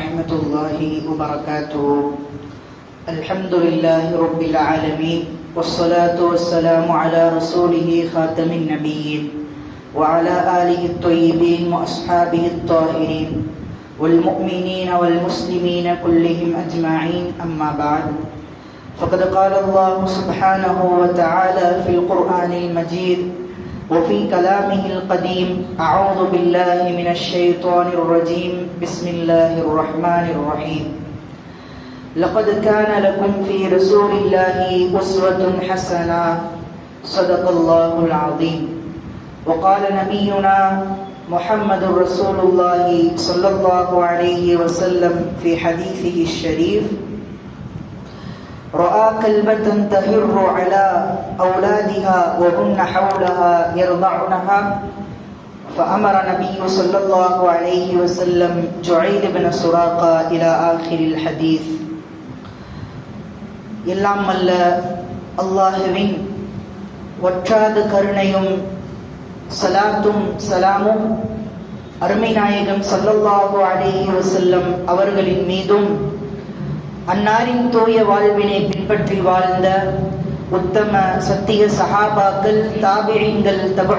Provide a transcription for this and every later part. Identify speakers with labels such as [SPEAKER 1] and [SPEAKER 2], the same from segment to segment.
[SPEAKER 1] ورحمة الله وبركاته. الحمد لله رب العالمين والصلاة والسلام على رسوله خاتم النبيين وعلى آله الطيبين وأصحابه الطاهرين والمؤمنين والمسلمين كلهم أجمعين أما بعد فقد قال الله سبحانه وتعالى في القرآن المجيد وفي كلامه القديم أعوذ بالله من الشيطان الرجيم. بسم الله الرحمن الرحيم. لقد كان لكم في رسول الله أسوة حسنة. صدق الله العظيم. وقال نبينا محمد رسول الله صلى الله عليه وسلم في حديثه الشريف رأى كلبة تهر على أولادها وهن حولها يرضعنها فأمر النبي صلى الله عليه وسلم جعيد بن سراقة إلى آخر الحديث எல்லாம் அல்ல அல்லாஹுவின் ஒற்றாத கருணையும் சலாத்தும் சலாமும் அருமை நாயகம் சல்லல்லாஹு அலைஹி வஸல்லம் அவர்களின் மீதும் அன்னாரின் தூய வாழ்வினை பின்பற்றி வாழ்ந்த உத்தம சத்திய சஹாபாக்கள் தாபிழிங்கள் தபு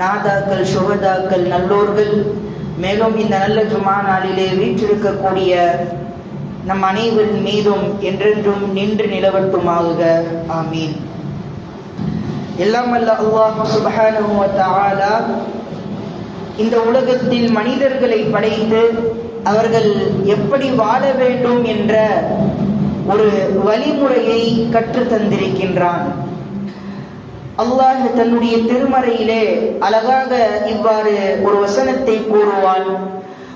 [SPEAKER 1] நாதாக்கள் சுகதாக்கள் நல்லோர்கள். மேலும் இந்த நல்ல ஜுமா நாளிலே வீற்றிருக்கக்கூடிய நம் அனைவரின் மீதும் என்றென்றும் நின்று நிலவட்டுமாக ஆமீன். எல்லாம் அல்ல அல்லாஹ் சுபஹானஹு இந்த உலகத்தில் மனிதர்களை படைத்து அவர்கள் எப்படி வாழ வேண்டும் என்ற ஒரு வழிமுறையை கற்று தந்திருக்கின்றான். அல்லாஹ் தன்னுடைய திருமறையிலே அழகாக இவ்வாறு ஒரு வசனத்தை கூறுவான்.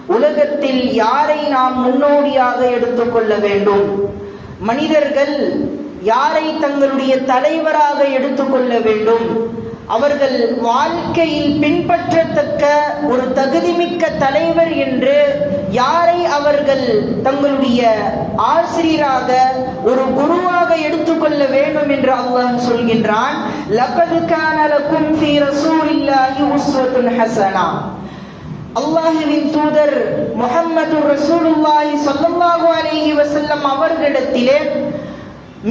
[SPEAKER 1] உலகத்தில் யாரை நாம் முன்னோடியாக எடுத்துக்கொள்ள வேண்டும்? மனிதர்கள் யாரை தங்களுடைய தலைவராக எடுத்துக்கொள்ள வேண்டும்? அவர்கள் வாழ்க்கையில் பின்பற்றத்தக்க ஒரு தகுதிமிக்க தலைவர் என்று யாரை அவர்கள் தங்களுடைய ஆசிரியராக ஒரு குருவாக எடுத்துக்கொள்ள வேண்டும் என்று அல்லாஹ் சொல்கின்றான் லகது கான ஃபீ ரசூலில்லாஹி உஸ்வத்துன் ஹஸனா அல்லாஹுவின் தூதர் முஹம்மது ரசூலுல்லாஹி ஸல்லல்லாஹு அலைஹி வஸல்லம் அவர்களிடத்திலே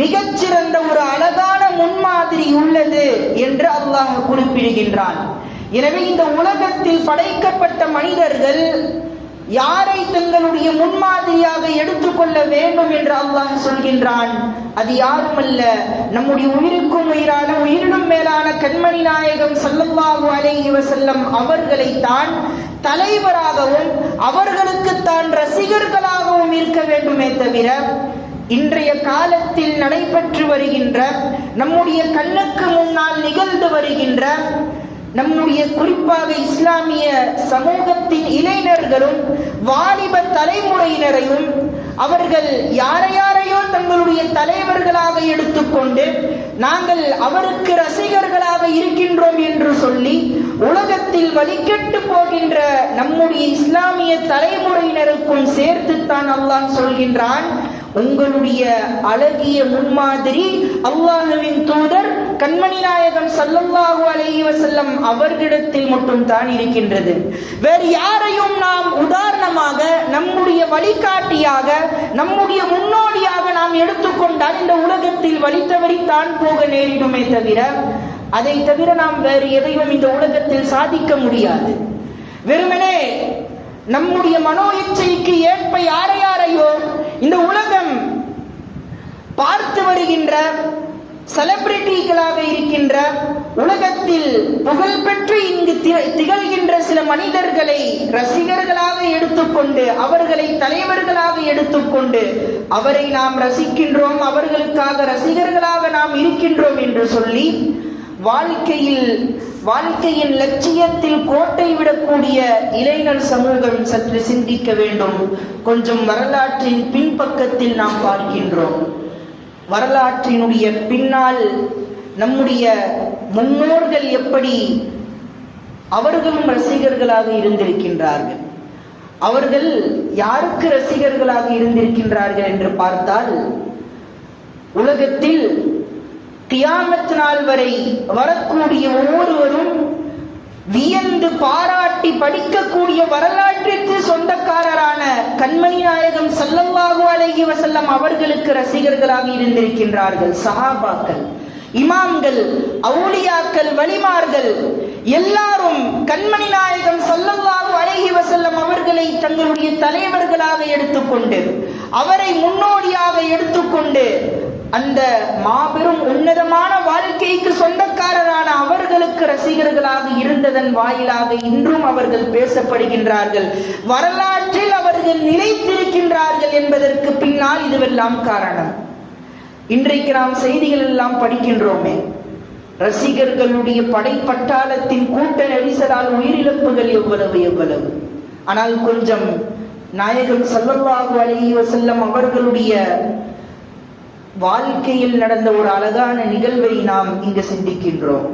[SPEAKER 1] மிகச்சிறந்த ஒரு அழகான முன்மாதிரி உள்ளது என்று அல்லாஹ் குறிப்பிடுகின்றான். எனவே இந்த உலகத்தில் படைக்கப்பட்ட மனிதர்கள் யாரை தங்களுடைய முன்மாதிரியாக எடுத்துக்கொள்ள வேண்டும் என்று அல்லாஹ் சொல்கின்றான். அது யாருமல்ல நம்முடைய உயிருக்கும் உயிரான உயிரினும் மேலான கண்மணி நாயகம் சல்லல்லாஹு செல்லம் அவர்களை அவர்களைத்தான் தலைவராகவும் அவர்களுக்கு தான் ரசிகர்களாகவும் இருக்க வேண்டுமே தவிர இன்றைய காலத்தில் நடைபெற்று வருகின்ற நம்முடைய கண்ணுக்கு முன்னால் நிகழ்ந்து வருகின்ற நம்முடைய குறிப்பாக இஸ்லாமிய சமூகத்தின் இளைஞர்களும் வாலிப தலைமுறையினரையும் அவர்கள் யாரை யாரையோ தங்களுடைய தலைவர்களாக எடுத்துக்கொண்டு நாங்கள் அவருக்கு ரசிகர்களாக இருக்கின்றோம் என்று சொல்லி உலகத்தில் வழிகெட்டு போகின்ற நம்முடைய இஸ்லாமிய தலைமுறையினருக்கும் சேர்த்துத்தான் அல்லாஹ் சொல்கின்றான். உங்களுடைய அழகிய முன்மாதிரி அல்லாஹுவின் தூதர் கண்மணி நாயகம் சல்லல்லாஹு அலைஹி செல்லம் அவர்களிடத்தில் மட்டும் தான் இருக்கின்றது. வேறு யாரையும் நாம் உதாரணமாக நம்முடைய வழிகாட்டியாக நம்முடைய முன்னோடியாக நாம் எடுத்துக்கொண்டால் இந்த உலகத்தில் வழி தான் போக நேரிடுமே தவிர அதை தவிர நாம் வேறு எதையும் இந்த உலகத்தில் சாதிக்க முடியாது. வெறுமனே நம்முடைய மனோ இச்சைக்கு ஏற்ப யாரை யாரையோ இந்த உலகம் பார்த்து வருகின்ற செலிபிரிட்டிகளாக இருக்கின்ற உலகத்தில் புகழ்பெற்று இங்கு திகழ்கின்ற சில மனிதர்களை ரசிகர்களாக எடுத்துக்கொண்டு அவர்களை தலைவர்களாக எடுத்துக்கொண்டு அவரை நாம் ரசிக்கின்றோம் அவர்களுக்காக ரசிகர்களாக நாம் இருக்கின்றோம் என்று சொல்லி வாழ்க்கையில் வாழ்க்கையின் லட்சியத்தில் கோட்டை விடக்கூடிய இளைஞர் சமூகம் சற்று சிந்திக்க வேண்டும். கொஞ்சம் வரலாற்றின் பின்பக்கத்தில் நாம் பார்க்கின்றோம். வரலாற்றினுடைய பின்னால் நம்முடைய முன்னோர்கள் எப்படி அவர்களும் ரசிகர்களாக இருந்திருக்கின்றார்கள். அவர்கள் யாருக்கு ரசிகர்களாக இருந்திருக்கின்றார்கள் என்று பார்த்தால் உலகத்தில் கியாமத் நாள் வரை வரக்கூடிய ஒவ்வொருவரும் வியந்து பாராட்டி படிக்கக்கூடிய வரலாற்றிற்கு சொந்தக்காரரான கண்மணி நாயகம் ஸல்லல்லாஹு அலைஹி செல்லம் அவர்களுக்கு ரசிகர்களாக இருந்திருக்கின்றார்கள். சஹாபாக்கள் இமாம்கள் அவுளியாக்கள் வலிமார்கள் எல்லாரும் கண்மணி நாயகம் ஸல்லல்லாஹு அலைஹி செல்லம் அவர்களை தங்களுடைய தலைவர்களாக எடுத்துக்கொண்டு அவரை முன்னோடியாக எடுத்துக்கொண்டு அந்த மாபெரும் உன்னதமான வாழ்க்கைக்கு சொந்தக்காரரான அவர்களுக்கு ரசிகர்களாக இருந்ததன் வாயிலாக இன்றும் அவர்கள் பேசப்படுகின்றார்கள். வரலாற்றில் அவர்கள் நிலைத்திருக்கின்றார்கள் என்பதற்கு பின்னால் இதுவெல்லாம் காரணம். இன்றைக்கு நாம் செய்திகள் எல்லாம் படிக்கின்றோமே. ரசிகர்களுடைய படைப்பட்டாளத்தின் கூட்ட நெரிசலால் உயிரிழப்புகள் எவ்வளவு எவ்வளவு. ஆனால் கொஞ்சம் நாயகம் ஸல்லல்லாஹு அலைஹி வஸல்லம் அவர்களுடைய வாழ்க்கையில் நடந்த ஒரு அழகான நிகழ்வை நாம் இங்கு சிந்திக்கின்றோம்.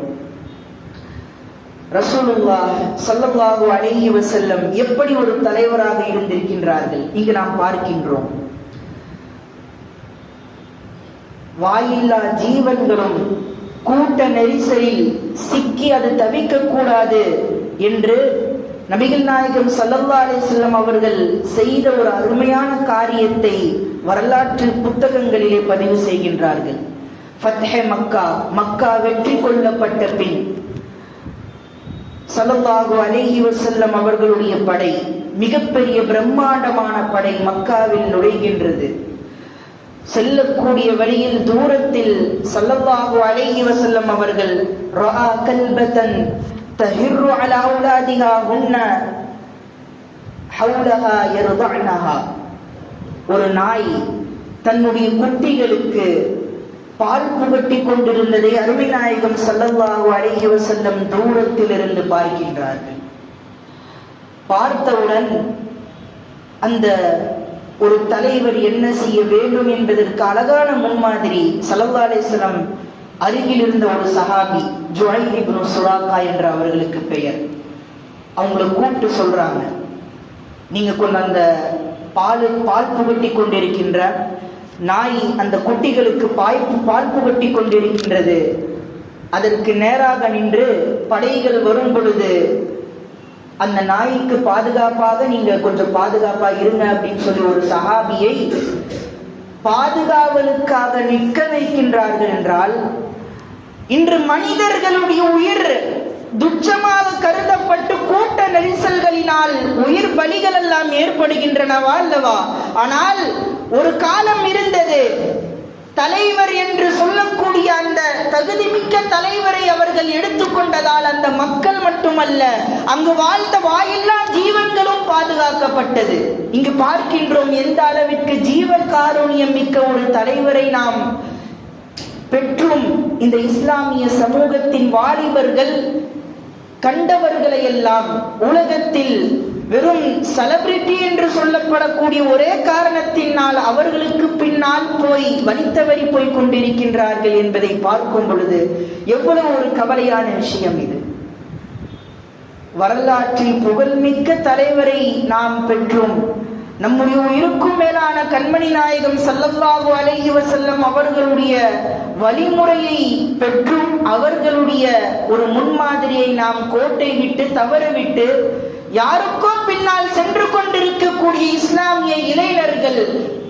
[SPEAKER 1] ரசூலுல்லாஹ் சல்லல்லாஹு அலைஹி செல்லம் எப்படி ஒரு தலைவராக இருந்திருக்கின்றார்கள்? இங்கு நாம் பார்க்கின்றோம். வாயில்லா ஜீவன்களும் கூட்ட நெரிசலில் சிக்கி அது தவிக்க கூடாது என்று நபிகள் நாயகம் சல்லல்லா அலைஹி அவர்கள் செய்த ஒரு அருமையான காரியத்தை வரலாற்று புத்தகங்களிலே பதிவு செய்கின்றார்கள். ஃபத்ஹே மக்கா மக்கா வெற்றி கொள்ளப்பட்ட பின் ஸல்லல்லாஹு அலேஹி வசல்லம் அவர்களுடைய படை மிகப்பெரிய பிரம்மாண்டமான படை மக்காவில் நுழைகின்றது. செல்லக்கூடிய வழியில் தூரத்தில் ஸல்லல்லாஹு அலேஹி வசல்லம் அவர்கள் தஹிர்ரு அலா ஹவுலஹா எருதானஹா ஒரு நாய் தன்னுடைய குட்டிகளுக்கு பால் புகட்டி கொண்டிருந்ததை அருமை நாயகம் ஸல்லல்லாஹு அலைஹி தூரத்தில் இருந்து பார்க்கின்றார்கள். பார்த்தவுடன் அந்த ஒரு தலைவர் என்ன செய்ய வேண்டும் என்பதற்கு அழகான முன்மாதிரி ஸல்லல்லாஹு அலைஹி அருகில் இருந்த ஒரு சஹாபி ஜுவைர் சுராக்கா என்ற அவர்களுக்கு பெயர். அவங்கள கூப்பிட்டு சொல்றாங்க நீங்க கொஞ்சம் அந்த பால் பால் புகட்டி கொண்டிருக்கின்ற நாய் அந்த குட்டிகளுக்கு பாய்ப்பு பால் புகட்டி கொண்டிருக்கின்றது. அதற்கு நேராக நின்று படைகள் வரும் பொழுது அந்த நாய்க்கு பாதுகாப்பாக நீங்க கொஞ்சம் பாதுகாப்பா இருங்க அப்படின்னு சொல்லி ஒரு சஹாபியை பாதுகாவலுக்காக நிற்க வைக்கின்றார்கள் என்றால் இன்று மனிதர்களுடைய உயிர் துச்சமாக கருதப்பட்டு கூட்ட நெரிசல்களினால் உயிர் பலிகள் எல்லாம் ஏற்படுகின்றனவா அல்லவா? ஆனால் ஒரு காலம் இருந்தது. தலைவர் என்று சொல்லக்கூடிய அந்த தகுதிமிக்க தலைவரை அவர்கள் எடுத்துக்கொண்டதால் அந்த மக்கள் மட்டுமல்ல அங்கு வாழ்ந்த வாயில்லா ஜீவன்களும் பாதுகாக்கப்பட்டது. இங்கு பார்க்கின்றோம் எந்த அளவிற்கு ஜீவ காரூணியம் மிக்க ஒரு தலைவரை நாம் பெற்றும் இந்த இஸ்லாமிய சமூகத்தின் வாலிபர்கள் கண்டவர்களை எல்லாம் உலகத்தில் வெறும் செலிபிரிட்டி என்று சொல்லப்படக்கூடிய ஒரே காரணத்தினால் அவர்களுக்கு பின்னால் போய் வலித்தவரி போய் கொண்டிருக்கின்றார்கள் என்பதை பார்க்கும் பொழுது எவ்வளவு ஒரு கவலையான விஷயம் இது. வரலாற்றில் புகழ்மிக்க தலைவரை நாம் பெற்றோம். நம்முடைய உயிருக்கும் மேலான கண்மணி நாயகம் ஸல்லல்லாஹு அலைஹி செல்லம் அவர்களுடைய வழிமுறையை பெற்றும் அவர்களுடைய ஒரு முன்மாதிரியை நாம் கோட்டை விட்டு தவறவிட்டு யாருக்கோ பின்னால் சென்று கொண்டிருக்கக்கூடிய இஸ்லாமிய இளைஞர்கள்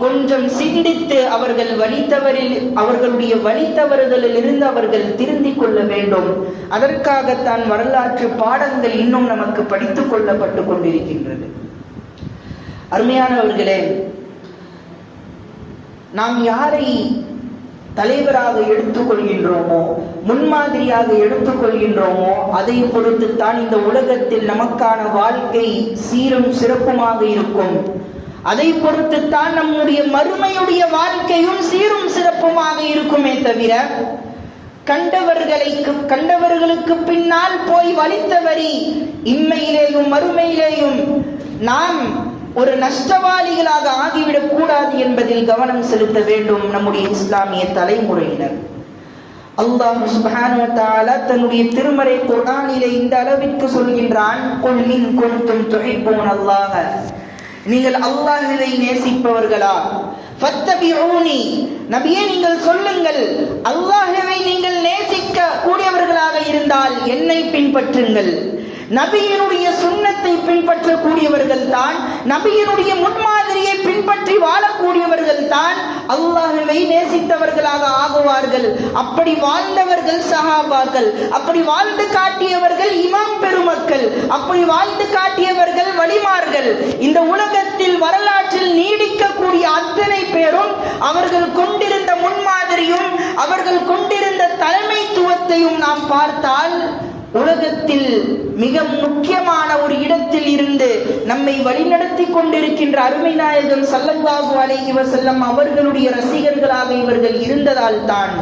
[SPEAKER 1] கொஞ்சம் சிந்தித்து அவர்கள் வழித்தவரில் அவர்களுடைய வழித்தவறுதலில் இருந்து அவர்கள் திருந்திக் கொள்ள வேண்டும். அதற்காகத்தான் வரலாற்று பாடங்கள் இன்னும் நமக்கு படித்துக் கொள்ளப்பட்டு கொண்டிருக்கின்றது. அருமையானவர்களே நாம் யாரை தலைவராக எடுத்துக்கொள்கின்றோமோ முன்மாதிரியாக எடுத்துக்கொள்கின்றோமோ அதை பொறுத்துத்தான் இந்த உலகத்தில் நமக்கான வாழ்க்கை சீரும் சிறப்புமாக இருக்கும். அதை பொறுத்துத்தான் நம்முடைய மறுமையுடைய வாழ்க்கையும் சீரும் சிறப்புமாக இருக்குமே தவிர கண்டவர்களை கண்டவர்களுக்கு பின்னால் போய் வலித்தவரி இம்மையிலேயும் மறுமையிலேயும் நாம் ஒரு நஷ்டவாளிகளாக ஆகிவிடக் கூடாது என்பதில் கவனம் செலுத்த வேண்டும் நம்முடைய இஸ்லாமிய தலைமுறையினர். அல்லாஹ் சுபஹானு தஆலா தன்னுடைய திருமறை குர்ஆனிலே இந்த அளவிற்கு சொல்கின்றான் குல் இன் குன்தும் துஹிப்பூனல்லாஹ. நீங்கள் அல்லாஹ்வை நேசிப்பவர்களா? நபியே நீங்கள் சொல்லுங்கள். அல்லாஹ்வை நீங்கள் நேசிக்க கூடியவர்களாக இருந்தால் என்னை பின்பற்றுங்கள். நபியினுடைய சுண்ணத்தை பின்பற்றக்கூடியவர்கள் தான் நபியினுடைய முன்மாதிரியை பின்பற்றி வாழக்கூடியவர்கள் தான் அல்லாஹுவை நேசித்தவர்களாக ஆகுவார்கள். அப்படி வாழ்ந்தவர்கள் சஹாபாக்கள் அப்படி வாழ்ந்து காட்டியவர்கள் இமாம் பெருமக்கள் அப்படி வாழ்ந்து காட்டியவர்கள் வழிமார்கள். இந்த உலகத்தில் வரலாற்றில் நீடிக்கக்கூடிய அத்து அவர்கள் கொண்டிருந்த முன்மாதிரியும் அவர்கள் கொண்டிருந்த தலைமைத்துவத்தையும் நாம் பார்த்தால் உலகத்தில் மிக முக்கியமான ஒரு இடத்தில் இருந்து நம்மை வழிநடத்தி கொண்டிருக்கின்ற அருமை நாயகன் சல்லல்லாஹு அலைஹி வசல்லம் அவர்களுடைய ரசிகர்களாக இவர்கள் இருந்ததால் தான்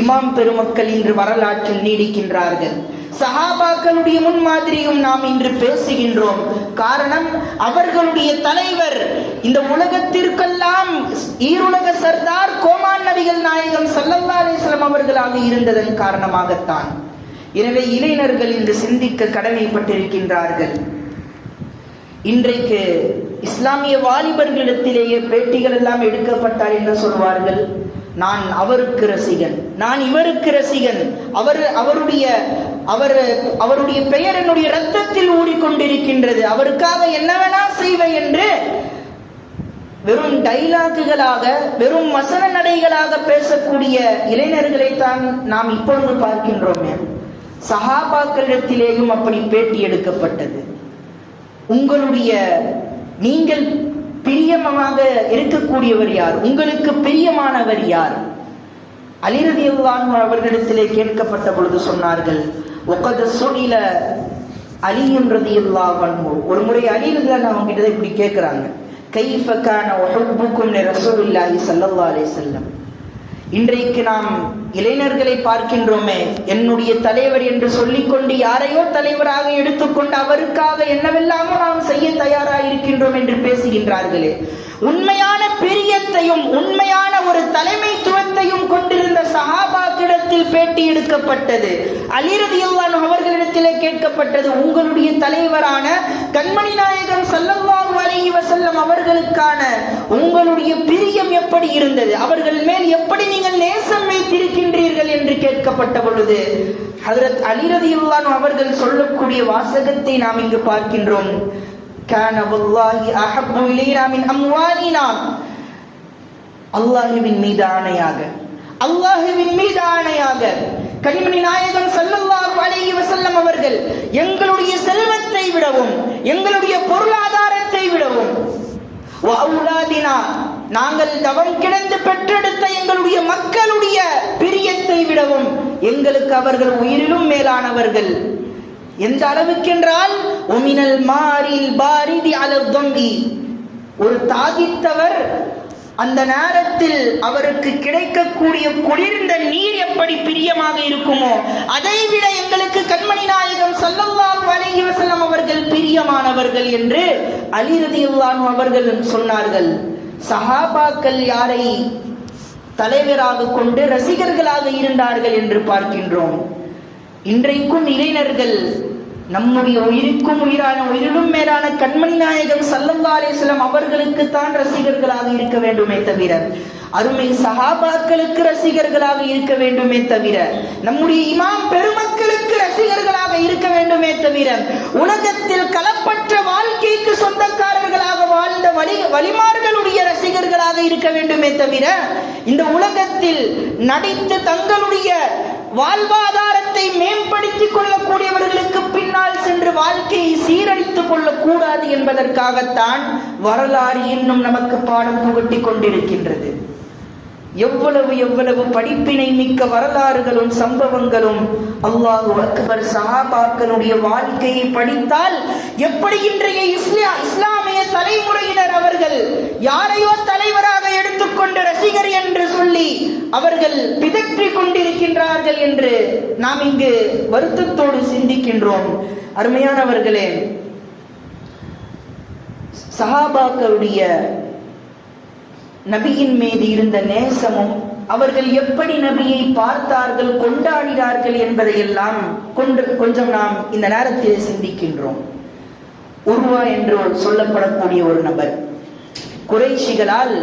[SPEAKER 1] இமாம் பெருமக்கள் இன்று வரலாற்றில் நீடிக்கின்றார்கள். சஹாபாக்களுடைய முன்மாதிரியும் நாம் இன்று பேசுகின்றோம். காரணம் அவர்களுடைய தலைவர் இந்த உலகத்திற்கெல்லாம் ஈருலக சர்தார் கோமான் நபிகள் நாயகம் சல்லல்லா அலிஸ்லாம் அவர்களாக இருந்ததன் காரணமாகத்தான். எனவே இளைஞர்கள் இன்று சிந்திக்க கடமைப்பட்டிருக்கின்றார்கள். இன்றைக்கு இஸ்லாமிய வாலிபர்களிடத்திலேயே பேட்டிகள் எல்லாம் எடுக்கப்பட்டால் என்ன சொல்வார்கள். நான் அவருக்கு ரசிகன். நான் இவருக்கு ரசிகன். அவர் அவருடைய அவர் அவருடைய பெயர் என்னுடைய ரத்தத்தில் ஊடிக்கொண்டிருக்கின்றது அவருக்காக என்ன வேணா செய்வேன் என்று வெறும் டைலாக்குகளாக வெறும் வசன நடைகளாக பேசக்கூடிய இளைஞர்களை தான் நாம் இப்பொழுது பார்க்கின்றோமே. சஹாபாக்களிடத்திலேயும் அப்படி பேட்டி எடுக்கப்பட்டது. உங்களுடைய நீங்கள் பிரியமாக இருக்கக்கூடியவர் யார்? உங்களுக்கு பிரியமானவர் யார்? அலிரதி அவர்களிடத்திலே கேட்கப்பட்ட பொழுது சொன்னார்கள் ஒக்கத சுடில அலின்றது ஒரு முறை அலிரதி அவங்க கிட்ட இப்படி கேட்கிறாங்க. கைஃபக்கான ஒஹப்புக்கும் ரசூலுல்லாஹி ஸல்லல்லாஹு அலைஹி செல்லம் இன்றைக்கு நாம் இளைஞர்களை பார்க்கின்றோமே என்னுடைய தலைவர் என்று சொல்லிக்கொண்டு யாரையோ தலைவராக எடுத்துக்கொண்டு அவருக்காக என்னவெல்லாமோ நாம் செய்ய தயாராக இருக்கின்றோம் என்று பேசுகின்றார்களே. உண்மையான பிரியத்தையும் உண்மையான ஒரு தலைமைத்துவத்தையும் கொண்டிருந்த சஹாபாக்கிடத்தில் பேட்டி எடுக்கப்பட்டது. அலிரதியுல்லான் அவர்களிடத்திலே கேட்கப்பட்டது உங்களுடைய தலைவரான கண்மணி நாயகன் சல்லல்லாஹு அலைஹி வஸல்லம் அவர்களுக்கான உங்களுடைய பிரியம் எப்படி இருந்தது அவர்கள் மேல் எப்படி நீங்கள் நேசம் வைத்திருக்கின்றீர்கள் என்று கேட்கப்பட்ட பொழுது ஹதரத் அலிரதியுல்லான் அவர்கள் சொல்லக்கூடிய வாசகத்தை நாம் இங்கு பார்க்கின்றோம் كان والله أحب إلينا من أموالنا அல்லாஹுவின் மீது ஆணையாக அல்லாஹுவின் மீது ஆணையாக கனிமணி நாயகம் சல்லல்லாஹு அலைஹி வசல்லம் அவர்கள் எங்களுடைய செல்வத்தை விடவும் எங்களுடைய பொருளாதாரத்தை விடவும் நாங்கள் தவம் கிடந்து பெற்றெடுத்த எங்களுடைய மக்களுடைய பிரியத்தை விடவும் எங்களுக்கு அவர்கள் உயிரிலும் மேலானவர்கள். எந்த அளவுக்கென்றால் ஒமினல் மாரில் பாரிதி அலி ஒரு தாகித்தவர் அந்த நேரத்தில் அவருக்கு கிடைக்கக்கூடிய குளிர்ந்த நீர் எப்படி பிரியமாக இருக்குமோ அதை விட எங்களுக்கு கண்மணி நாயகம் சல்லல்லாஹு அலைஹி வஸல்லம் அவர்கள் பிரியமானவர்கள் என்று அலி ரலியல்லாஹு அவர்கள் சொன்னார்கள். சஹாபாக்கள் யாரை தலைவராக கொண்டு ரசிகர்களாக இருந்தார்கள் என்று பார்க்கின்றோம். இன்றைக்கும் இளைஞர்கள் நம்முடைய உயிருக்கும் உயிரான உயிரிலும் மேலான கண்மணி நாயகம் சல்லல்லா அலிஸ்லாம் அவர்களுக்கு தான் ரசிகர்களாக இருக்க வேண்டுமே தவிர அருமை சஹாபாக்களுக்கு ரசிகர்களாக இருக்க வேண்டுமே தவிர நம்முடைய இமாம் பெருமக்களுக்கு ரசிகர்களாக இருக்க வேண்டுமே தவிர உலகத்தில் கலப்பற்ற வாழ்க்கைக்கு சொந்தக்காரர்களாக வாழ்ந்த வழி வழிமார்களுடைய ரசிகர்களாக இருக்க வேண்டுமே தவிர இந்த உலகத்தில் நடித்து தங்களுடைய வாழ்வாதாரத்தை மேம்படுத்திக் கொள்ளக்கூடியவர்களுக்கு பின்னால் சென்று வாழ்க்கையை சீரழித்துக் கொள்ளக்கூடாது என்பதற்காகத்தான் வரலாறு இன்னும் நமக்கு பாடம் புகட்டிக் கொண்டிருக்கின்றது. எவ்வளவு எவ்வளவு படிப்பினை மிக்க வரலாறுகளும் சம்பவங்களும் அல்லாஹு அக்பர் சஹாபாக்களுடைய வாழ்க்கையை படித்தால் எப்படி இன்றைய இஸ்லா இஸ்லாம் இஸ்லாமிய தலைமுறையினர் அவர்கள் யாரையோ தலைவராக எடுத்துக்கொண்டு ரசிகர் என்று சொல்லி அவர்கள் பிதற்றிக் கொண்டிருக்கின்றார்கள் என்று நாம் இங்கு வருத்தத்தோடு சிந்திக்கின்றோம். அருமையானவர்களே சஹாபாக்களுடைய நபியின் மீது இருந்த நேசமும் அவர்கள் எப்படி நபியை பார்த்தார்கள் கொண்டாடினார்கள் என்பதையெல்லாம் கொண்டு கொஞ்சம் நாம் இந்த நேரத்தில் சிந்திக்கின்றோம். உருவா என்று சொல்லப்படக்கூடிய ஒரு நபர். குறைஷிகளால்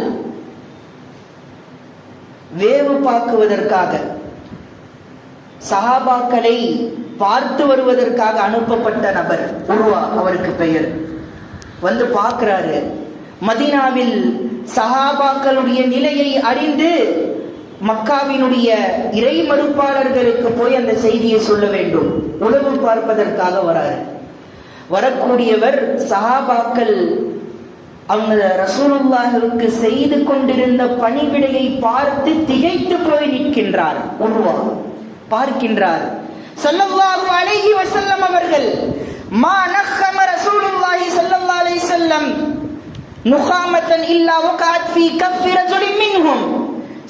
[SPEAKER 1] வேவு பார்க்குவதற்காக சஹாபாக்களை பார்த்து வருவதற்காக அனுப்பப்பட்ட நபர் உருவா அவருக்கு பெயர். வந்து பார்க்கிறாரு மதீனாவில் சஹாபாக்களுடைய நிலையை அறிந்து மக்காவினுடைய இறை மறுப்பாளர்களுக்கு போய் அந்த செய்தியை சொல்ல வேண்டும். உளவு பார்ப்பதற்காக வராரு. வரக்கூடியவர் சஹாபாக்கள் அவங்க ரசூலுல்லாஹுக்கு செய்து கொண்டிருந்த பணிவிடையை பார்த்து திகைத்து போய் நிற்கின்றார். உருவா பார்க்கின்றார். சல்லல்லாஹு அலைஹி வஸல்லம் அவர்கள் மா நஹம ரசூலுல்லாஹி ஸல்லல்லாஹு அலைஹி வஸல்லம் நுகாமத்தன் இல்லா வகாத் ஃபீ கஃபி ரஜுலின் மின்ஹும்.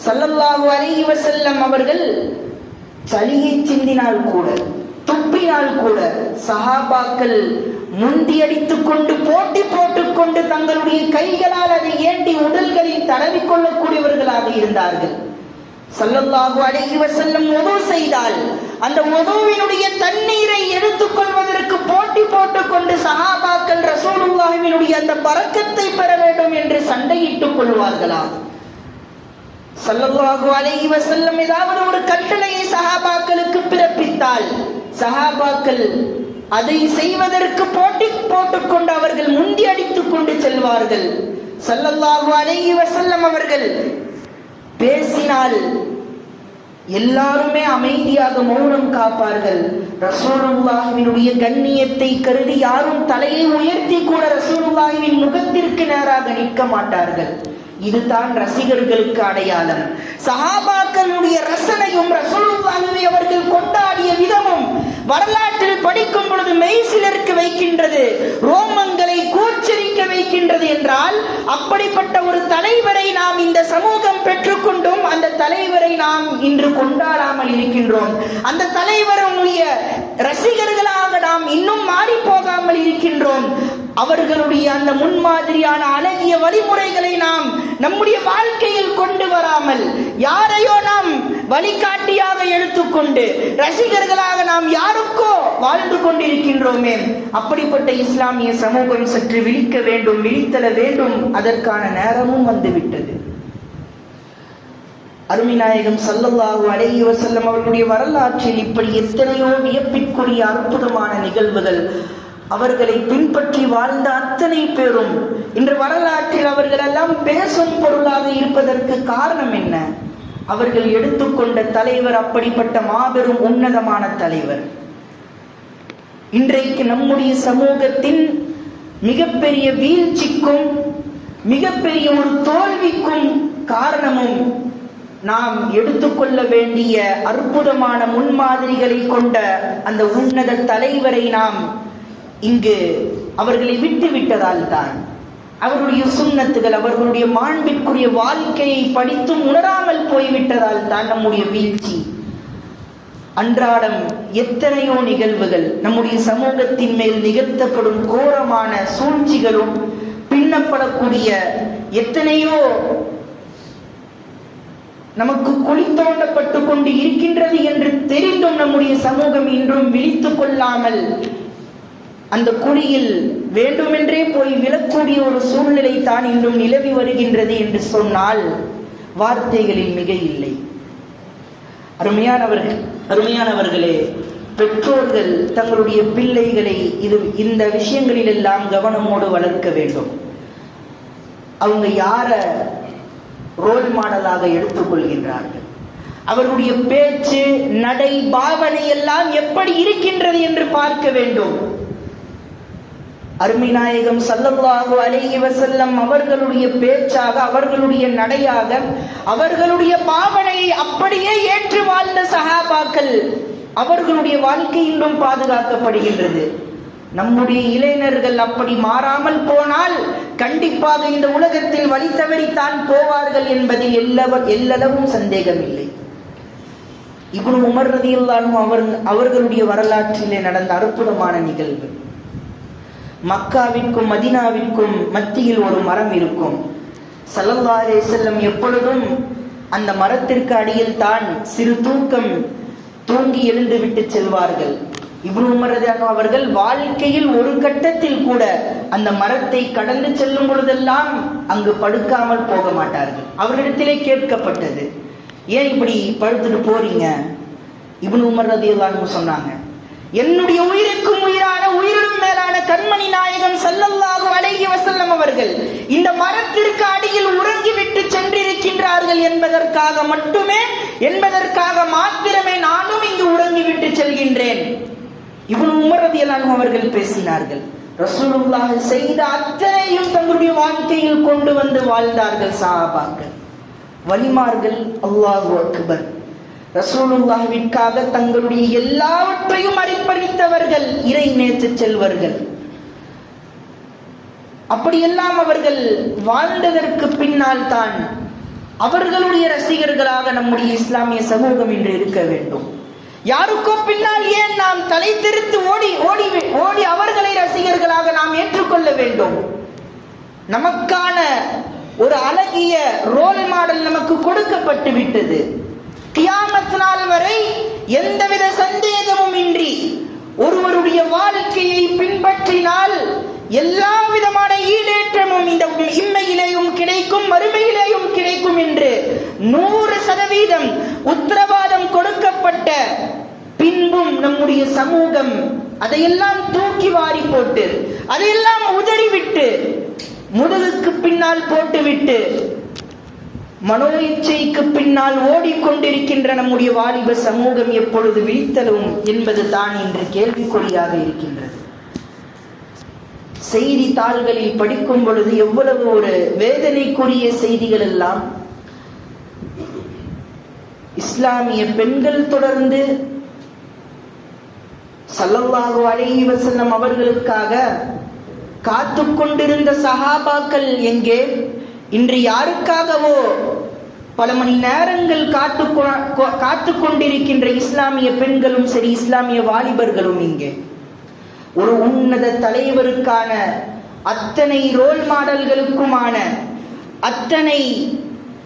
[SPEAKER 1] சல்லல்லாஹு அலைஹி வஸல்லம் அவர்கள் சளியை சிந்தினால் கூட துப்பினால் கூட சஹாபாக்கள் முந்தியடித்துக் கொண்டு போட்டி போட்டுக்கொண்டு தங்களுடைய கைகளால் அதை ஏண்டி உடல்களில் தடவிக் கொள்ளக்கூடியவர்களாக இருந்தார்கள். சல்லல்லாஹு அழகி வசல்லம் உதவு செய்தால் அந்த உதுவினுடைய தண்ணீரை எடுத்துக்கொள்வதற்கு போட்டி போட்டுக்கொண்டு சஹாபாக்கள் ரசூலுல்லாஹினுடைய அந்த பறக்கத்தை பெற வேண்டும் என்று சண்டையிட்டுக் கொள்வார்களா? சல்லல்லாஹு அழகி வசல்லம் ஏதாவது ஒரு கட்டளையை சஹாபாக்களுக்கு பிறப்பித்தால் சஹாபாக்கள் அதை செய்வதற்கு போட்டி போட்டுக்கொண்டு அவர்கள் முந்தி அடித்துக் கொண்டு செல்வார்கள். சல்லல்லாஹு அலைஹி வஸல்லம் அவர்கள் பேசினால் எல்லாருமே அமைதியாக மௌனம் காப்பார்கள். ரசூலுல்லாஹினுடைய கண்ணியத்தை கருதி யாரும் தலையை உயர்த்தி கூட ரசூலுல்லாஹின் முகத்திற்கு நேராக நிற்க மாட்டார்கள். இதுதான் ரசிகர்களுக்கு அடையாளம். சஹாபாக்களுடைய ரசனையும் ரசூலுல்லாஹி அவர்கள் கொண்டாடிய விதமும் வரலாற்றில் படிக்கும் பொழுது மெய்சிலருக்கு வைக்கின்றது ரோமங்களை கூச்சரிக்க வைக்கின்றது என்றால் அப்படிப்பட்ட ஒரு தலைவரை நாம் இந்த சமூகம் பெற்றுக்கொண்டும் அந்த தலைவரை நாம் இன்று கொண்டாடாமல் இருக்கின்றோம். அந்த தலைவருடைய ரசிகர்களாக நாம் இன்னும் மாறி போகாமல் இருக்கின்றோம். அவர்களுடைய அந்த முன்மாதிரியான அழகிய வழிமுறைகளை நாம் நம்முடைய வாழ்க்கையில் கொண்டு வராமல் யாரையோ நாம் வழிகாட்டியாக எடுத்துக்கொண்டு ரசிகர்களாக நாம் யாருக்கோ வாழ்ந்து கொண்டிருக்கின்றோமே அப்படிப்பட்ட இஸ்லாமிய சமூகம் சற்று விழிக்க வேண்டும் விழித்தல வேண்டும். அதற்கான நேரமும் வந்துவிட்டது. அருமிநாயகம் சல்லல்லாஹு அலைஹி வசல்லம் அவர்களுடைய வரலாற்றில் இப்படி எத்தனையோ வியப்பிற்குரிய அற்புதமான நிகழ்வுகள் அவர்களை பின்பற்றி வாழ்ந்த அத்தனை பேரும் இன்று வரலாற்றில் அவர்கள் எல்லாம் பேசும் பொருளாக இருப்பதற்கு காரணம் என்ன? அவர்கள் எடுத்துக்கொண்ட தலைவர் அப்படிப்பட்ட மாபெரும் உன்னதமான தலைவர். இன்றைக்கு நம்முடைய சமூகத்தின் மிகப்பெரிய வீழ்ச்சிக்கும் மிகப்பெரிய ஒரு தோல்விக்கும் காரணமும் நாம் எடுத்துக்கொள்ள வேண்டிய அற்புதமான முன்மாதிரிகளை கொண்ட அந்த உன்னத தலைவரை நாம் இங்கு அவர்களை விட்டு விட்டதால் தான் அவருடைய சுண்ணத்துகள் அவர்களுடைய மாண்பிற்குரிய வாழ்க்கையை படித்தும் உணராமல் போய்விட்டதால் தான் நம்முடைய வீழ்ச்சி. அன்றாடம் எத்தனையோ நிகழ்வுகள் நம்முடைய சமூகத்தின் மேல் நிகழ்த்தப்படும் கோரமான சூழ்ச்சிகளும் பின்னப்படக்கூடிய எத்தனையோ நமக்கு குழி தோண்டப்பட்டு கொண்டு இருக்கின்றது என்று தெரிந்தும் நம்முடைய சமூகம் இன்றும் விழித்துக் கொள்ளாமல் அந்த குழியில் வேண்டுமென்றே போய் விழக்கூடிய ஒரு சூழ்நிலை தான் இன்றும் நிலவி வருகின்றது என்று சொன்னால் வார்த்தைகளில் மிக இல்லை அருமையானவர்கள் அருமையானவர்களே பெற்றோர்கள் தங்களுடைய பிள்ளைகளை இது இந்த விஷயங்களில் எல்லாம் கவனமோடு வளர்க்க வேண்டும். அவங்க யார ரோல் மாடலாக எடுத்துக்கொள்கின்றார்கள்? அவர்களுடைய பேச்சு நடை பாவனை எல்லாம் எப்படி இருக்கின்றது என்று பார்க்க வேண்டும். அருமைநாயகம் சல்லல்லாஹு அலைஹி வசல்லம் அவர்களுடைய பேச்சாக அவர்களுடைய நடையாக அவர்களுடைய பாவனையை அப்படியே ஏற்று வாழ்ந்த சகாபாக்கள் அவர்களுடைய வாழ்க்கை பாதுகாக்கப்படுகின்றது. நம்முடைய இளைஞர்கள் அப்படி மாறாமல் போனால் கண்டிப்பாக இந்த உலகத்தில் வழி தவறித்தான் போவார்கள் என்பதில் எல்லவ எல்லளவும் சந்தேகமில்லை. இவ்வளவு உமர் ரதியுல்லானும் அவர் அவர்களுடைய வரலாற்றிலே நடந்த அற்புதமான நிகழ்வு. மக்காவிற்கும் மதினாவிற்கும் மத்தியில் ஒரு மரம் இருக்கும். ஸல்லல்லாஹு அலைஹி செல்லம் எப்பொழுதும் அந்த மரத்திற்கு அடியில் தான் சிறு தூக்கம் தூங்கி எழுந்து விட்டு செல்வார்கள். இப்ரூமரதாக அவர்கள் வாழ்க்கையில் ஒரு கட்டத்தில் கூட அந்த மரத்தை கடந்து செல்லும் பொழுதெல்லாம் அங்கு படுக்காமல் போக மாட்டார்கள். அவரிடத்திலே கேட்கப்பட்டது. ஏன் இப்படி படுத்துட்டு போறீங்க? இப்னு உமர் ரலியல்லாஹு சொன்னாங்க. என்னுடைய உயிருக்கும் உயிரான உயிரினும் மேலான கண்மணி நாயகம் ஸல்லல்லாஹு அலைஹி வசல்லம் அவர்கள் இந்த மரத்திற்கு அடியில் உற என்பதற்காக மட்டுமே என்பதற்காக மாத்திரமே நானும் இங்கு உறங்கிவிட்டு செல்கின்றேன். இவன் உமரதியலான் அவர்கள் பேசினார்கள் ரசூலுல்லாஹ் செய்த அத்தனையும் தங்களுடைய வாழ்க்கையில் கொண்டு வந்து வாழ்ந்தார்கள் சஹாபாக்கள். வலிமார்கள் அல்லாஹு அக்பர். ரசூலுல்லாஹ்விற்காக தங்களுடைய எல்லாவற்றையும் அர்ப்பணித்தவர்கள் இறை நேற்று செல்வர்கள். அப்படியெல்லாம் அவர்கள் வாழ்ந்ததற்கு பின்னால் தான் அவர்களுடைய ரசிகர்களாக நம்முடைய இஸ்லாமிய சமூகம் இன்று இருக்க வேண்டும். யாருக்கோ பின்னால் ஏன் நாம் தலை திருத்து ஓடி ஓடி ஓடி அவர்களை ரசிகர்களாக நாம் ஏற்றுக்கொள்ள வேண்டும்? நமக்கான ஒரு அழகிய ரோல் மாடல் நமக்கு கொடுக்கப்பட்டு விட்டது. கியாமத் நாள் வரை எந்தவித சந்தேகமும் இன்றி ஒருவருடைய வாழ்க்கையை பின்பற்றினால் எல்லா விதமான ஈடேற்றமும் இந்த இம்மையிலேயும் கிடைக்கும் மறுமையிலேயும் கிடைக்கும் என்று நூறு சதவீதம் உத்தரவாதம் கொடுக்கப்பட்ட பின்பும் நம்முடைய சமூகம் அதையெல்லாம் தூக்கி வாரி போட்டு அதையெல்லாம் உதறிவிட்டு முதுகுக்கு பின்னால் போட்டுவிட்டு மனோ இச்சைக்கு பின்னால் ஓடிக்கொண்டிருக்கின்ற நம்முடைய வாலிப சமூகம் எப்பொழுது விழித்தலும் என்பது தான் இன்று கேள்விக்குறியாக இருக்கின்றது. செய்தித்தாள்களில் படிக்கும் பொழுது எவ்வளவு ஒரு வேதனைக்குரிய செய்திகள் எல்லாம் இஸ்லாமிய பெண்கள் தொடர்ந்து சல்லல்லாஹு அலைஹி வஸல்லம் அவர்களுக்காக காத்து கொண்டிருந்த சஹாபாக்கள் எங்கே? இன்று யாருக்காகவோ பல மணி நேரங்கள் காத்து காத்து கொண்டிருக்கின்ற இஸ்லாமிய பெண்களும் சரி இஸ்லாமிய வாலிபர்களும் இங்கே. ஒரு உன்னத தலைவருக்கான அத்தனை ரோல் மாடல்களுக்குமான அத்தனை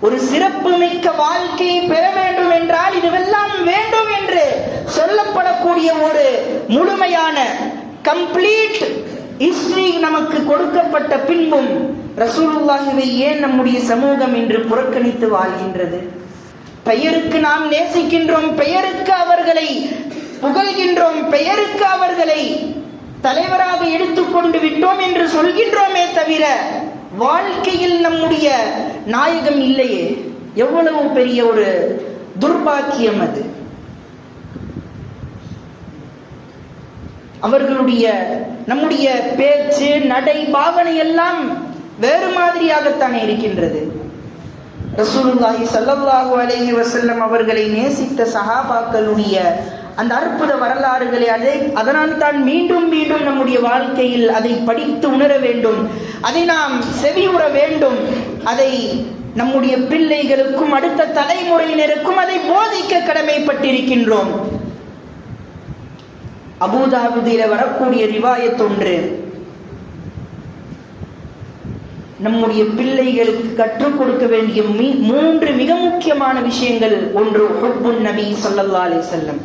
[SPEAKER 1] ஒரு சிறப்பு மிக்க வாழ்க்கையை பெற வேண்டும் என்றால் இதுவெல்லாம் வேண்டும் என்று சொல்லப்படக்கூடிய ஒரு முழுமையான கம்ப்ளீட் ஹிஸ்டரி நமக்கு கொடுக்கப்பட்ட பின்பும் ரசூலுல்லாஹிவை ஏன் நம்முடைய சமூகம் இன்று புறக்கணித்து வாழ்கின்றது? பெயருக்கு நாம் நேசிக்கின்றோம் பெயருக்கு அவர்களை புகழ்கின்றோம் பெயருக்கு அவர்களை தலைவராக எடுத்துக்கொண்டு விட்டோம் என்று சொல்கின்றோமே தவிர வாழ்க்கையில் நம்முடைய நாயகம் இல்லையே. எவ்வளவு பெரிய ஒரு துர்பாக்கியம் அது. அவர்களுடைய நம்முடைய பேச்சு நடை பாவனை எல்லாம் வேறு மாதிரியாகத்தானே இருக்கின்றது. ரசூலுல்லாஹி ஸல்லல்லாஹு அலஹி வசல்லம் அவர்களை நேசித்த சஹாபாக்களுடைய அந்த அற்புத வரலாறுகளை அதை அதனால் தான் மீண்டும் மீண்டும் நம்முடைய வாழ்க்கையில் அதை படித்து உணர வேண்டும். அதை நாம் செவியுற வேண்டும். அதை நம்முடைய பிள்ளைகளுக்கும் அடுத்த தலைமுறையினருக்கும் அதை போதிக்க கடமைப்பட்டிருக்கின்றோம். அபூதாபுதியில வரக்கூடிய ரிவாயத் ஒன்று நம்முடைய பிள்ளைகளுக்கு கற்றுக் கொடுக்க வேண்டிய மீ- மூன்று மிக முக்கியமான விஷயங்கள். ஒன்று ஹுப்புன் நபி ஸல்லல்லாஹு அலி செல்லம்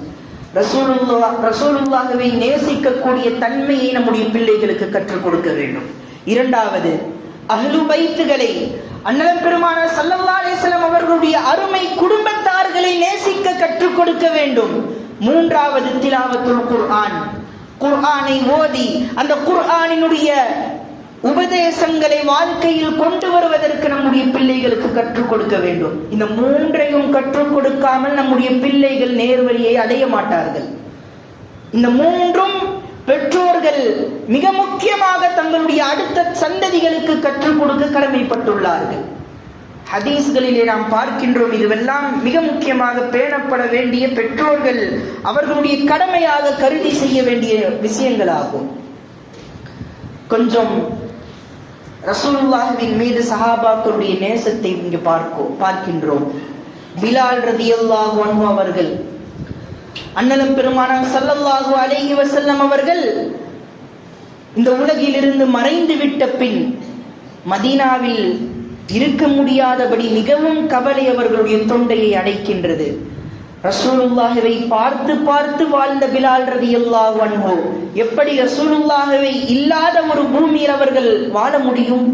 [SPEAKER 1] ரசூலுல்லாஹ் நேசிக்கக்கூடிய தன்மையை நம்முடைய பிள்ளைகளுக்கு கற்றுக் கொடுக்க வேண்டும். இரண்டாவது அகலு பைத்துகளை அண்ணல் பெருமான சல்லல்லா அலைஹி அவர்களுடைய அருமை குடும்பத்தார்களை நேசிக்க கற்றுக் கொடுக்க வேண்டும். மூன்றாவது திலாவத்துல் குர்ஆன். குர்ஆனை ஓதி அந்த குர்ஆனினுடைய உபதேசங்களை வாழ்க்கையில் கொண்டு வருவதற்கு நம்முடைய பிள்ளைகளுக்கு கற்றுக் கொடுக்க வேண்டும். இந்த மூன்றையும் கற்றுக் கொடுக்காமல் நம்முடைய பிள்ளைகள் நேர்வழியை அடைய மாட்டார்கள். இந்த மூன்றும் பெற்றோர்கள் மிக முக்கியமாக தங்களுடைய அடுத்த சந்ததிகளுக்கு கற்றுக் கொடுக்க கடமைப்பட்டுள்ளார்கள். ஹதீஸ்களிலே நாம் பார்க்கின்றோம் இதுவெல்லாம் மிக முக்கியமாக பேணப்பட வேண்டிய பெற்றோர்கள் அவர்களுடைய கடமையாக கருதி செய்ய வேண்டிய விஷயங்களாகும். கொஞ்சம் ரசூலுல்லாஹ்வின் மீது சஹாபாக்களுடைய நேசத்தை இங்கு பார்க்கோ பார்க்கின்றோம். பிலால் ரதியல்லாஹு அன்ஹு அவர்கள் அண்ணலம் பெருமானார் சல்லல்லாஹு அலேஹி வசல்லம் அவர்கள் இந்த உலகிலிருந்து மறைந்து விட்ட பின் மதீனாவில் இருக்க முடியாதபடி மிகவும் கவலை அவர்களுடைய தொண்டையை அடைக்கின்றது. ரசூலுல்லாஹவை பார்த்து பார்த்து வாழ்ந்த பிலால் ரதியல்லாஹு வன்ஹோ எப்படி ரசூலுல்லாஹவை இல்லாத ஒரு பூமியில் அவர்கள் வாழ முடியும்?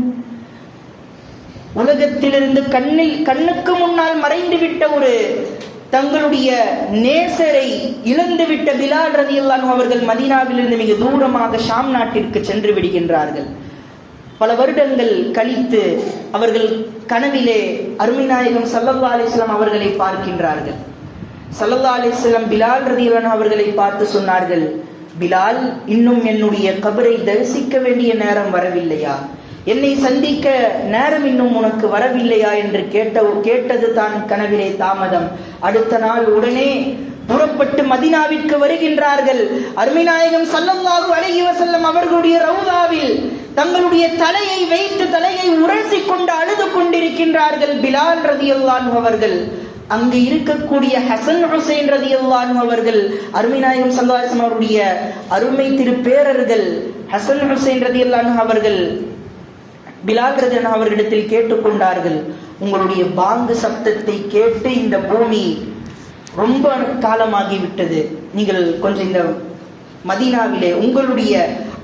[SPEAKER 1] உலகத்திலிருந்து கண்ணில் கண்ணுக்கு முன்னால் மறைந்துவிட்ட ஒரு தங்களுடைய நேசரை இழந்துவிட்ட பிலால் ரதி ரதியல்லாஹு அவர்கள் மதீனாவிலிருந்து மிக தூரமாக ஷாம் நாட்டிற்கு சென்று விடுகின்றார்கள். பல வருடங்கள் கழித்து அவர்கள் கனவிலே அருமை நாயகம் சல்லல்லா அலிஸ்லாம் அவர்களை பார்க்கின்றார்கள். சல்லல்லா அலிஸ்லாம் பிலால் ரதியலான் அவர்களை பார்த்து சொன்னார்கள் பிலால் இன்னும் என்னுடைய கபரை தரிசிக்க வேண்டிய நேரம் வரவில்லையா? என்னை சந்திக்க நேரம் இன்னும் உனக்கு வரவில்லையா? என்று கேட்ட கேட்டது தான் கனவிலே தாமதம். அடுத்த நாள் உடனே புறப்பட்டு மதினாவிற்கு வருகின்றார்கள். அருமைநாயகம் சல்லல்லாஹு அலைஹி வஸல்லம் அவர்களுடைய ரவுதாவில் தங்களுடைய தலையை வைத்து தலையை உரசி கொண்டு அழுது கொண்டிருக்கின்றார்கள் பிலால் ரதியல்லான் அவர்கள். அங்கு இருக்கக்கூடிய ஹசன் ஹுசைன் ரதியல்லான் அவர்கள் அருமைநாயகம் சல்லாசம் அவருடைய அருமை திருப்பேரர்கள் ஹசன் ஹுசைன் ரதியல்லான் அவர்கள் பிலால் ரதன் அவர்களிடத்தில் கேட்டுக்கொண்டார்கள். உங்களுடைய பாங்கு சப்தத்தை கேட்டு இந்த பூமி ரொம்ப காலமாகிவிட்டது. நீங்கள் கொஞ்சம் இந்த மதீனாவிலே உங்களுடைய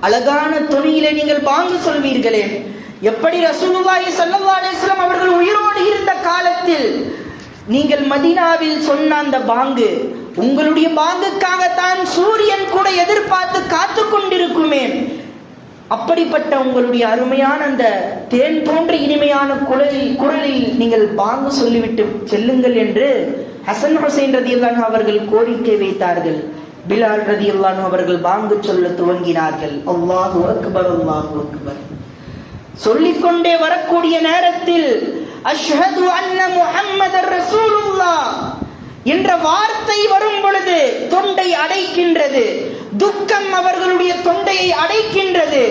[SPEAKER 1] அழகான துணியிலே நீங்கள் பாங்கு சொல்வீர்களே. எப்படி ரசூலுல்லாஹி ஸல்லல்லாஹு அலைஹி வஸல்லம் அவர்கள் உயிரோடு இருந்த காலத்தில் நீங்கள் மதீனாவில் சொன்ன அந்த பாங்கு உங்களுடைய பாங்குக்காகத்தான் சூரியன் கூட எதிர்பார்த்து காத்து கொண்டிருக்குமே. அப்படிப்பட்ட உங்களுடைய அருமையான அந்த தேன் போன்ற இனிமையான குரலில் குரலில் நீங்கள் பாங்கு சொல்லிவிட்டு செல்லுங்கள் என்று ஹசன் ஹுசைன் ரதியல்லான் அவர்கள் கோரிக்கை வைத்தார்கள். பிலால் ரதியல்லான் அவர்கள் பாங்கு சொல்ல துவங்கினார்கள். அல்லாஹு அக்பர் அல்லாஹு அக்பர். சொல்லிக்கொண்டே வரக்கூடிய நேரத்தில் அஷ்ஹது அன்ன முஹம்மதர் ரசூலுல்லாஹ் என்ற வார்த்தை வரும் பொழுது தொண்டை அடைக்கின்றது. துக்கம் அவர்களுடைய தொண்டையை அடைக்கின்றது.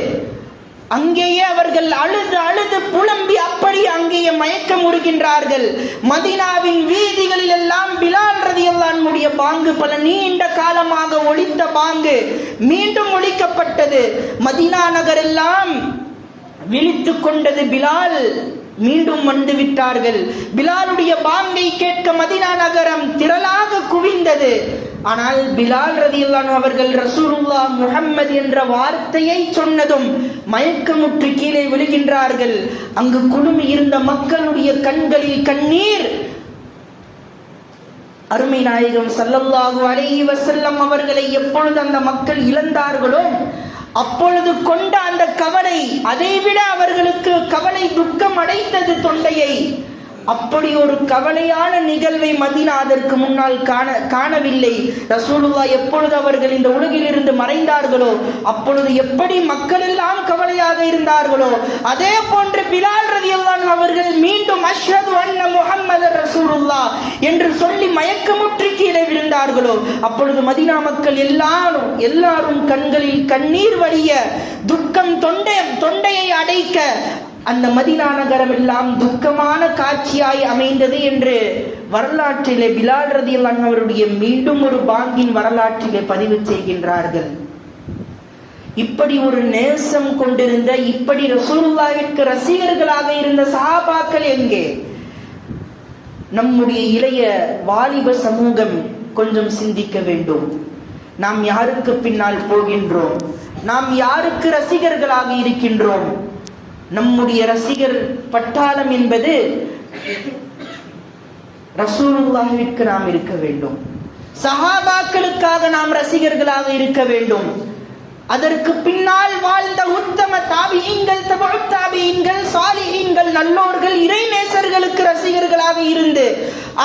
[SPEAKER 1] அங்கேயே அவர்கள் அழுது அழுது புலம்பி அப்படி அங்கேயே மயக்கம் முடிகின்றார்கள் மதினாவின் வீதிகளில் எல்லாம் பிலால் ரதியல்லான்முடைய பாங்கு பல நீண்ட காலமாக ஒழித்த பாங்கு மீண்டும் ஒழிக்கப்பட்டது. மதினா நகரெல்லாம் விழித்து கொண்டது பிலால். மீண்டும் வந்து விட்டார்கள். பிலாலுடைய பாங்கை கேட்க மதினா நகரம் திரளாக குவிந்தது. ஆனால் பிலால் ரதியுல்லான் அவர்கள் ரசூலுல்லா முஹம்மது என்ற வார்த்தையை சொன்னதும் மயக்கமுற்று கீழே விழுகின்றார்கள். அங்கு குழுமி இருந்த மக்களுடைய கண்களில் கண்ணீர். அருமை நாயகம் சல்லல்லாஹு அலைஹி வஸல்லம் அவர்களை எப்பொழுது அந்த மக்கள் இழந்தார்களோ அப்பொழுது கொண்ட அந்த கவலை அதைவிட அவர்களுக்கு கவலை துக்கம் அடைத்தது தொண்டையை. அப்படி ஒரு கவலையான நிகழ்வை மதினா அதற்கு முன்னால் காண காணவில்லை. ரசூலுல்லா எப்பொழுது அவர்கள் இந்த உலகில் இருந்து மறைந்தார்களோ அப்பொழுது எப்படி மக்கள் எல்லாம் கவலையாக இருந்தார்களோ அதே போன்று பிலால் ரதி அவர்கள் மீண்டும் அஷ்ஹது அன்ன முஹம்மது ரசூலுல்லா என்று சொல்லி மயக்கமுற்றி கீழே விழுந்தார்களோ அப்பொழுது மதினா மக்கள் எல்லாரும் எல்லாரும் கண்களில் கண்ணீர் வழிய துக்கம் தொண்டை தொண்டையை அடைக்க அந்த மதினா நகரம் எல்லாம் துக்கமான காட்சியாய் அமைந்தது என்று வரலாற்றிலே பிலால் ரதி அவருடைய மீண்டும் ஒரு பாங்கின் வரலாற்றிலே பதிவு செய்கின்றார்கள். இப்படி ஒரு நேசம் கொண்டிருந்த இப்படி ரசூலுல்லாவிற்கு ரசிகர்களாக இருந்த சாபாக்கள் எங்கே? நம்முடைய இளைய வாலிப சமூகம் கொஞ்சம் சிந்திக்க வேண்டும். நாம் யாருக்கு பின்னால் போகின்றோம்? நாம் யாருக்கு ரசிகர்களாக இருக்கின்றோம்? நம்முடைய ரசிகர் பட்டாளம் என்பது ரசூலுல்லாஹிற்கு நாம் இருக்க வேண்டும். சஹாபாக்களுக்காக நாம் ரசிகர்களாக இருக்க வேண்டும். அதற்கு பின்னால் வாழ்ந்த உத்தம தாபியங்கள் தபு தாபியங்கள் சாலிஹீன்கள் நல்லோர்கள் இறைநேசர்களுக்கு ரசிகர்களாக இருந்து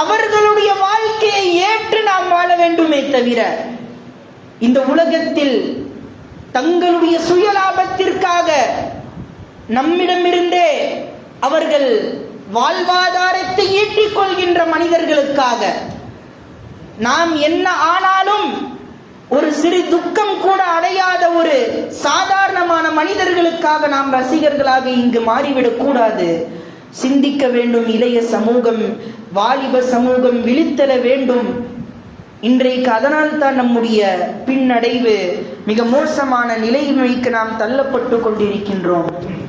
[SPEAKER 1] அவர்களுடைய வாழ்க்கையை ஏற்று நாம் வாழ வேண்டுமே தவிர இந்த உலகத்தில் தங்களுடைய சுயலாபத்திற்காக நம்மிடமிருந்தே அவர்கள் வாழ்வாதாரத்தை ஈட்டிக் கொள்கின்ற மனிதர்களுக்காக நாம் என்ன ஆனாலும் ஒரு சிறு துக்கம் கூட அடையாத ஒரு சாதாரணமான மனிதர்களுக்காக நாம் ரசிகர்களாக இங்கு மாறிவிடக் கூடாது. சிந்திக்க வேண்டும் இளைய சமூகம் வாலிப சமூகம் விழித்தெழ வேண்டும். இன்றைக்கு அதனால் தான் நம்முடைய பின்னடைவு மிக மோசமான நிலைமைக்கு நாம் தள்ளப்பட்டு கொண்டிருக்கின்றோம்.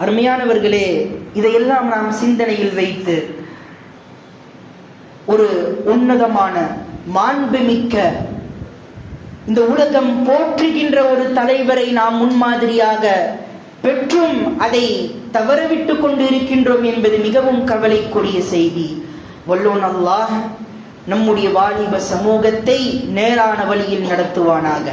[SPEAKER 1] அருமையானவர்களே இதையெல்லாம் நாம் சிந்தனையில் வைத்து ஒரு உன்னதமான மாண்புமிக்க இந்த உலகம் போற்றுகின்ற ஒரு தலைவரை நாம் முன்மாதிரியாக பெற்றும் அதை தவறவிட்டு கொண்டு இருக்கின்றோம் என்பது மிகவும் கவலைக்குரிய செய்தி. வல்லோன் அல்லாஹ் நம்முடைய வாலிப சமூகத்தை நேரான வழியில் நடத்துவானாக.